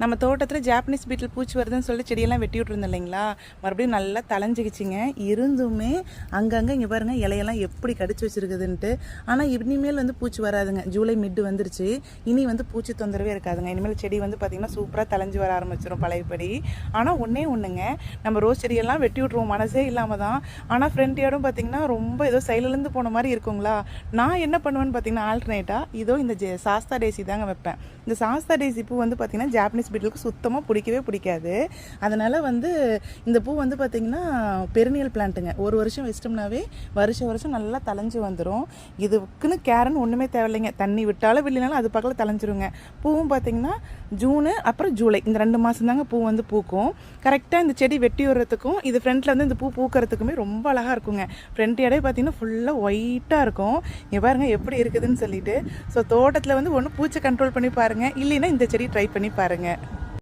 நம்ம தோட்டத்தில் ஜாப்பனீஸ் பீட்டில் பூச்சி வருதுன்னு சொல்லி செடியெல்லாம் வெட்டி விட்ருந்தோம் இல்லைங்களா? மறுபடியும் நல்லா தலைஞ்சிக்கிச்சிங்க இருந்துமே அங்கங்கே இங்கே பாருங்க இலையெல்லாம் எப்படி கடிச்சு வச்சிருக்குதுன்ட்டு. ஆனால் இனிமேல் வந்து பூச்சி வராதுங்க. ஜூலை மிட்டு வந்துருச்சு. இனி வந்து பூச்சி தொந்தரவே இருக்காதுங்க. இனிமேல் செடி வந்து பார்த்திங்கன்னா சூப்பராக தலைஞ்சி வர ஆரம்பிச்சிடும் பழையபடி. ஆனால் ஒன்றே ஒன்றுங்க நம்ம ரோஸ் செடியெல்லாம் வெட்டி விட்ருவோம் மனசே இல்லாமல் தான். ஆனால் ஃப்ரண்ட் யார்டும் பார்த்திங்கன்னா ரொம்ப ஏதோ சைட்லேருந்து போன மாதிரி இருக்குங்களா? நான் என்ன பண்ணுவேன்னு பார்த்திங்கன்னா ஆல்டர்னேட்டாக இதோ இந்த ஜெ சாஸ்தா டேசி தாங்க வைப்பேன். இந்த சாஸ்தா டேசி பூ வந்து பார்த்திங்கன்னா ஜாப்பனீஸ் ஹாஸ்பிட்டலுக்கு சுத்தமாக பிடிக்கவே பிடிக்காது. அதனால் வந்து இந்த பூ வந்து பார்த்திங்கன்னா பெருநியல் பிளான்ட்டுங்க ஒரு வருஷம் வச்சிட்டோம்னாவே வருஷம் வருஷம் நல்லா தளைஞ்சு வந்துடும் இதுக்குன்னு கேரன் ஒன்றுமே தேவையில்லைங்க. தண்ணி விட்டாலும் வில்லினாலும் அது பக்கத்தில் தளைஞ்சிருங்க பூவும் பார்த்திங்கன்னா ஜூனு அப்புறம் ஜூலை. இந்த ரெண்டு மாதம் தாங்க பூ வந்து பூக்கும். கரெக்டாக இந்த செடி வெட்டி விடுறதுக்கும் இது ஃப்ரண்ட்டில் வந்து இந்த பூ பூக்கிறதுக்குமே ரொம்ப அழகாக இருக்குங்க. ஃப்ரண்ட் இடையே பார்த்தீங்கன்னா ஃபுல்லாக ஒயிட்டாக இருக்கும். இங்கே பாருங்க எப்படி இருக்குதுன்னு சொல்லிட்டு. ஸோ தோட்டத்தில் வந்து ஒன்று பூச்சி கண்ட்ரோல் பண்ணி பாருங்கள் இல்லைன்னா இந்த செடி ட்ரை பண்ணி பாருங்கள்